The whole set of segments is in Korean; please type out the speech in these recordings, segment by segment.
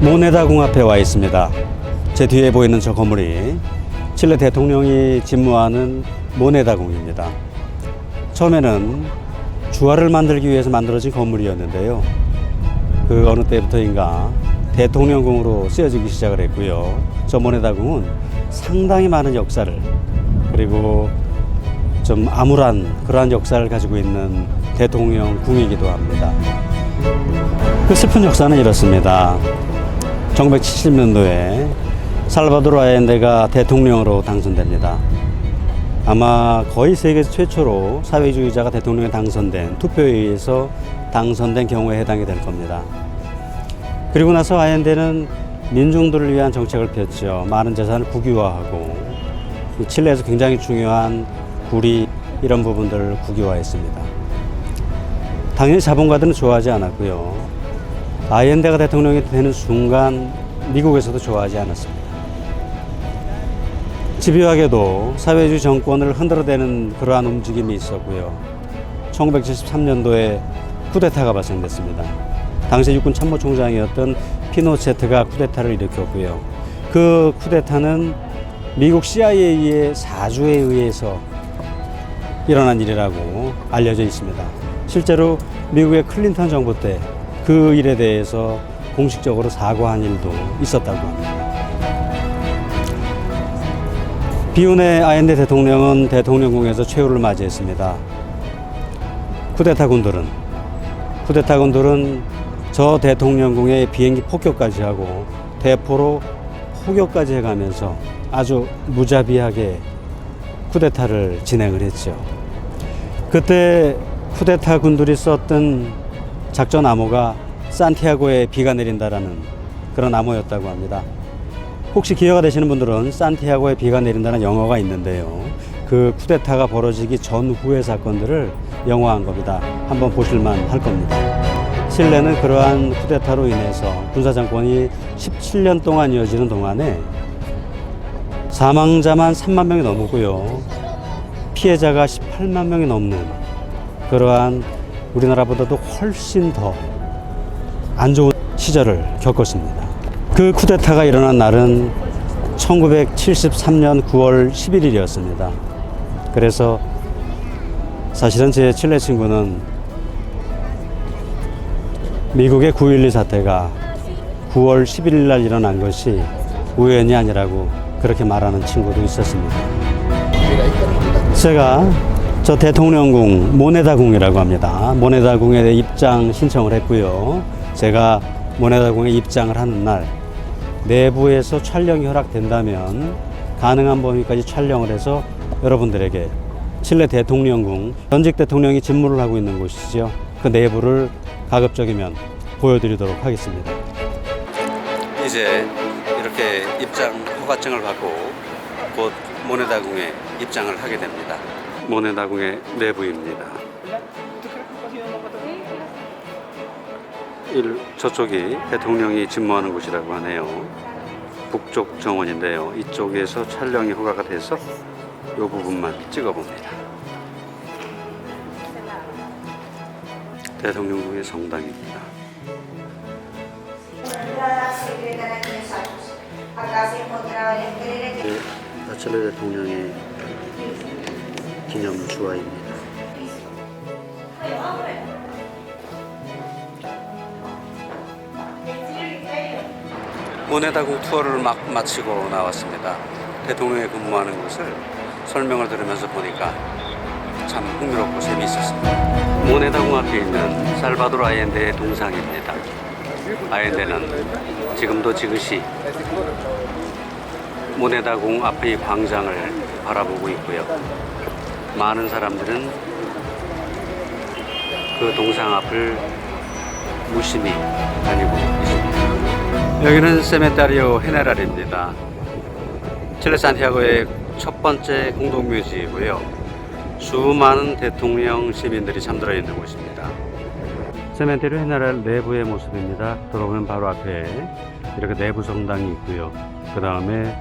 모네다 궁 앞에 와 있습니다. 제 뒤에 보이는 저 건물이 칠레 대통령이 집무하는 모네다 궁입니다. 처음에는 주화를 만들기 위해서 만들어진 건물이었는데요. 그 어느 때부터인가 대통령궁으로 쓰여지기 시작을 했고요. 저 모네다 궁은 상당히 많은 역사를 그리고 좀 암울한 그러한 역사를 가지고 있는 대통령 궁이기도 합니다. 그 슬픈 역사는 이렇습니다. 1970년도에 살바도르 아엔데가 대통령으로 당선됩니다. 아마 거의 세계에서 최초로 사회주의자가 대통령에 당선된 투표에 의해서 당선된 경우에 해당이 될 겁니다. 그리고 나서 아엔데는 민중들을 위한 정책을 폈죠. 많은 재산을 국유화하고 이 칠레에서 굉장히 중요한 구리 이런 부분들을 국유화했습니다. 당연히 자본가들은 좋아하지 않았고요. 아이엔데가 대통령이 되는 순간 미국에서도 좋아하지 않았습니다. 집요하게도 사회주의 정권을 흔들어대는 그러한 움직임이 있었고요. 1973년도에 쿠데타가 발생됐습니다. 당시 육군 참모총장이었던 피노체트가 쿠데타를 일으켰고요. 그 쿠데타는 미국 CIA의 사주에 의해서 일어난 일이라고 알려져 있습니다. 실제로 미국의 클린턴 정부 때 그 일에 대해서 공식적으로 사과한 일도 있었다고 합니다. 비운의 아엔데 대통령은 대통령궁에서 최후를 맞이했습니다. 쿠데타군들은 쿠데타군들은 저 대통령궁에 비행기 폭격까지 하고 대포로 포격까지 해가면서 아주 무자비하게 쿠데타를 진행을 했죠. 그때 쿠데타 군들이 썼던 작전 암호가 산티아고에 비가 내린다라는 그런 암호였다고 합니다. 혹시 기회가 되시는 분들은 산티아고에 비가 내린다는 영화가 있는데요. 그 쿠데타가 벌어지기 전후의 사건들을 영화한 겁니다. 한번 보실만 할 겁니다. 칠레는 그러한 쿠데타로 인해서 군사 정권이 17년 동안 이어지는 동안에 사망자만 3만 명이 넘었고요. 피해자가 18만 명이 넘는 그러한 우리나라보다도 훨씬 더 안 좋은 시절을 겪었습니다. 그 쿠데타가 일어난 날은 1973년 9월 11일이었습니다. 그래서 사실은 제 칠레 친구는 미국의 9.12 사태가 9월 11일 날 일어난 것이 우연이 아니라고 그렇게 말하는 친구도 있었습니다. 제가 저 대통령궁 모네다궁이라고 합니다. 모네다궁에 입장 신청을 했고요. 제가 모네다궁에 입장을 하는 날 내부에서 촬영이 허락된다면 가능한 범위까지 촬영을 해서 여러분들에게 칠레 대통령궁 전직 대통령이 집무를 하고 있는 곳이죠. 그 내부를 가급적이면 보여드리도록 하겠습니다. 이제 이렇게 입장 허가증을 받고 곧 모네다궁에 입장을 하게 됩니다. 모네다궁의 내부입니다. 일, 저쪽이 대통령이 집무하는 곳이라고 하네요. 북쪽 정원인데요. 이쪽에서 촬영이 허가가 돼서 이 부분만 찍어봅니다. 대통령궁의 성당입니다. 네, 바첼레 대통령의 기념 주화입니다. 모네다궁 투어를 막 마치고 나왔습니다. 대통령이 근무하는 곳을 설명을 들으면서 보니까 참 흥미롭고 재미있었습니다. 모네다궁 앞에 있는 살바도르 아엔데의 동상입니다. 아엔데는 지금도 지그시 모네다궁 앞의 광장을 바라보고 있고요. 많은 사람들은 그 동상 앞을 무심히 다니고 있습니다. 여기는 세메타리오 헤네랄입니다. 칠레 산티아고의 첫 번째 공동묘지이고요. 수많은 대통령 시민들이 잠들어 있는 곳입니다. 세멘테리오 헤네랄 내부의 모습입니다. 들어오면 바로 앞에 이렇게 내부 성당이 있고요. 그 다음에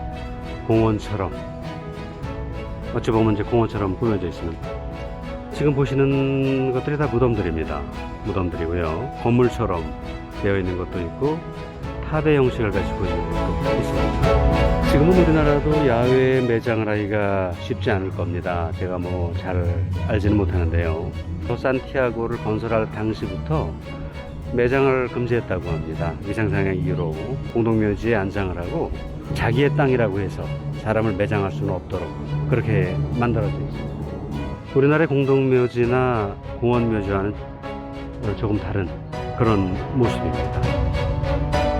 공원처럼 어찌 보면 이제 공원처럼 꾸며져 있습니다. 지금 보시는 것들이 다 무덤들입니다. 무덤들이고요. 건물처럼 되어 있는 것도 있고 팝의 형식을 가지고 있는 것도 있습니다. 지금은 우리나라도 야외 매장을 하기가 쉽지 않을 겁니다. 제가 뭐 잘 알지는 못하는데요. 또 산티아고를 건설할 당시부터 매장을 금지했다고 합니다. 위생상의 이유로 공동묘지에 안장을 하고 자기의 땅이라고 해서 사람을 매장할 수는 없도록 그렇게 만들어져 있습니다. 우리나라의 공동묘지나 공원묘지와는 조금 다른 그런 모습입니다.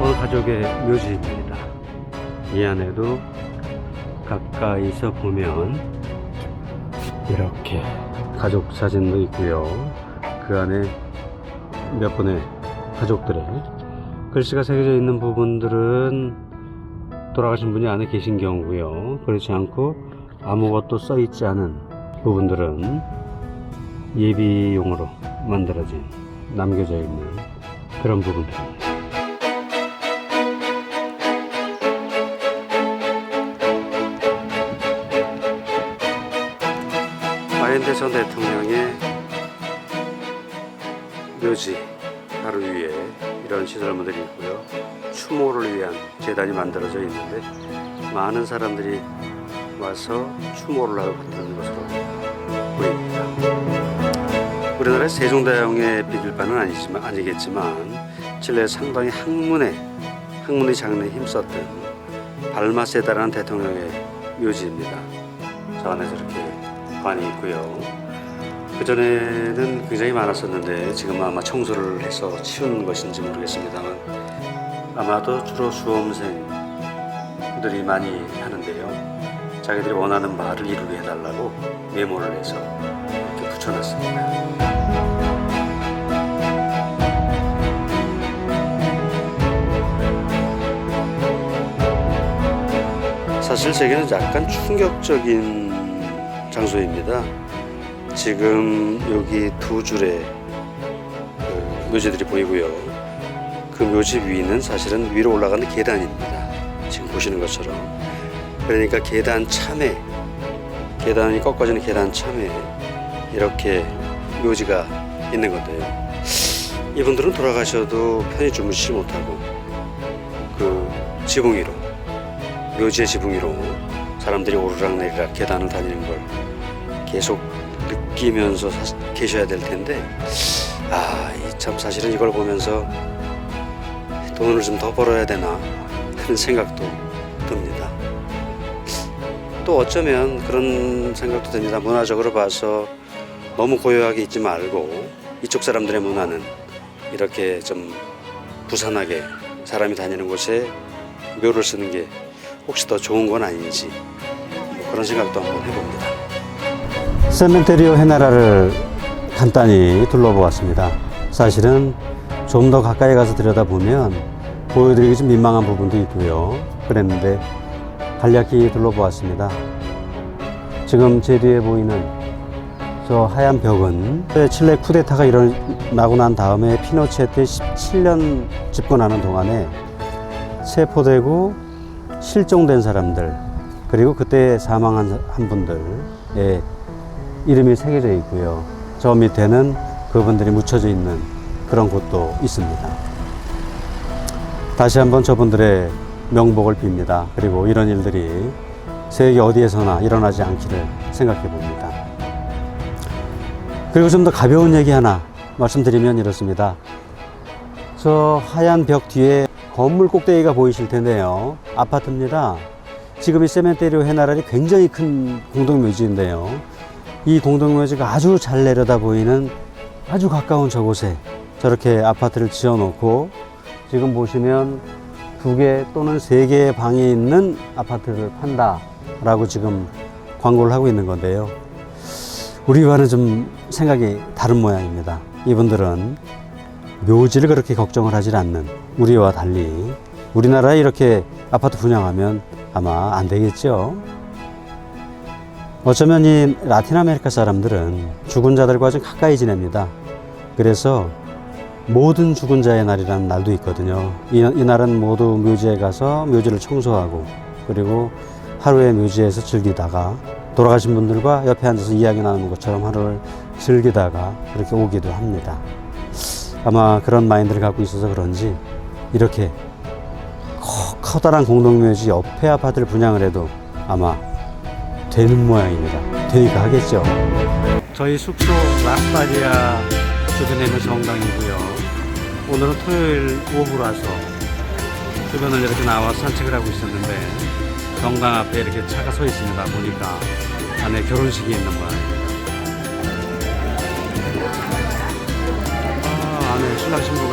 어느 가족의 묘지입니다. 이 안에도 가까이서 보면 이렇게 가족 사진도 있고요. 그 안에 몇 분의 가족들의 글씨가 새겨져 있는 부분들은 돌아가신 분이 안에 계신 경우고요. 그렇지 않고 아무것도 써 있지 않은 부분들은 예비용으로 만들어진 남겨져 있는 그런 부분들입니다. 바이든대 전 대통령의 묘지 바로 위에 이런 시설물들이 있고요. 추모를 위한 재단이 만들어져 있는데 많은 사람들이 와서 추모를 하러 간다는 것으로 보입니다. 우리나라의 세종대왕에 비길 바는 아니지만 아니겠지만 칠레 상당히 학문에 학문의 장래에 힘썼던 발마세다라는 대통령의 묘지입니다. 저 안에 저렇게 관이 있고요. 그 전에는 굉장히 많았었는데 지금 아마 청소를 해서 치운 것인지 모르겠습니다만 아마도 주로 수험생들이 많이 하는데요. 자기들이 원하는 말을 이루게 해달라고 메모를 해서 이렇게 붙여놨습니다. 사실 제게는 약간 충격적인 장소입니다. 지금 여기 두 줄의 그 묘지들이 보이고요. 그 묘지 위는 사실은 위로 올라가는 계단입니다. 지금 보시는 것처럼. 그러니까 계단 참에 계단이 꺾어지는 계단 참에 이렇게 묘지가 있는 건데요. 이분들은 돌아가셔도 편히 주무시지 못하고 그 지붕 위로 묘지의 지붕 위로 사람들이 오르락 내리락 계단을 다니는 걸 계속 느끼면서 사- 계셔야 될 텐데 아 참 사실은 이걸 보면서 돈을 좀 더 벌어야 되나 하는 생각도 듭니다. 또 어쩌면 그런 생각도 듭니다. 문화적으로 봐서 너무 고요하게 있지 말고 이쪽 사람들의 문화는 이렇게 좀 부산하게 사람이 다니는 곳에 묘를 쓰는 게 혹시 더 좋은 건 아닌지 뭐 그런 생각도 한번 해봅니다. 세멘테리오 헤나라를 간단히 둘러보았습니다. 사실은 좀 더 가까이 가서 들여다보면 보여드리기 좀 민망한 부분도 있고요. 그랬는데 간략히 둘러보았습니다. 지금 제 뒤에 보이는 저 하얀 벽은 칠레 쿠데타가 일어나고 난 다음에 피노체트 17년 집권하는 동안에 체포되고 실종된 사람들 그리고 그때 사망한 한 분들의 이름이 새겨져 있고요. 저 밑에는 그분들이 묻혀져 있는 그런 곳도 있습니다. 다시 한번 저분들의 명복을 빕니다. 그리고 이런 일들이 세계 어디에서나 일어나지 않기를 생각해 봅니다. 그리고 좀 더 가벼운 얘기 하나 말씀드리면 이렇습니다. 저 하얀 벽 뒤에 건물 꼭대기가 보이실 텐데요. 아파트입니다. 지금 이 세멘테리오 해나랄이 굉장히 큰 공동묘지인데요. 이 공동묘지가 아주 잘 내려다 보이는 아주 가까운 저곳에 저렇게 아파트를 지어 놓고 지금 보시면 두 개 또는 세 개의 방이 있는 아파트를 판다라고 지금 광고를 하고 있는 건데요. 우리와는 좀 생각이 다른 모양입니다. 이분들은 묘지를 그렇게 걱정을 하질 않는 우리와 달리 우리나라에 이렇게 아파트 분양하면 아마 안 되겠죠. 어쩌면 이 라틴 아메리카 사람들은 죽은 자들과 좀 가까이 지냅니다. 그래서 모든 죽은 자의 날이라는 날도 있거든요. 이, 이 날은 모두 묘지에 가서 묘지를 청소하고 그리고 하루에 묘지에서 즐기다가 돌아가신 분들과 옆에 앉아서 이야기 나누는 것처럼 하루를 즐기다가 그렇게 오기도 합니다. 아마 그런 마인드를 갖고 있어서 그런지 이렇게 커다란 공동묘지 옆에 아파트를 분양을 해도 아마 되는 모양입니다. 되니까 하겠죠. 저희 숙소 라스파리아 주변에 있는 정당이고요. 오늘은 토요일 오후라서 주변을 이렇게 나와 산책을 하고 있었는데 정당 앞에 이렇게 차가 서 있습니다. 보니까 안에 결혼식이 있는 모양입니다. 아, 안에 신랑 신부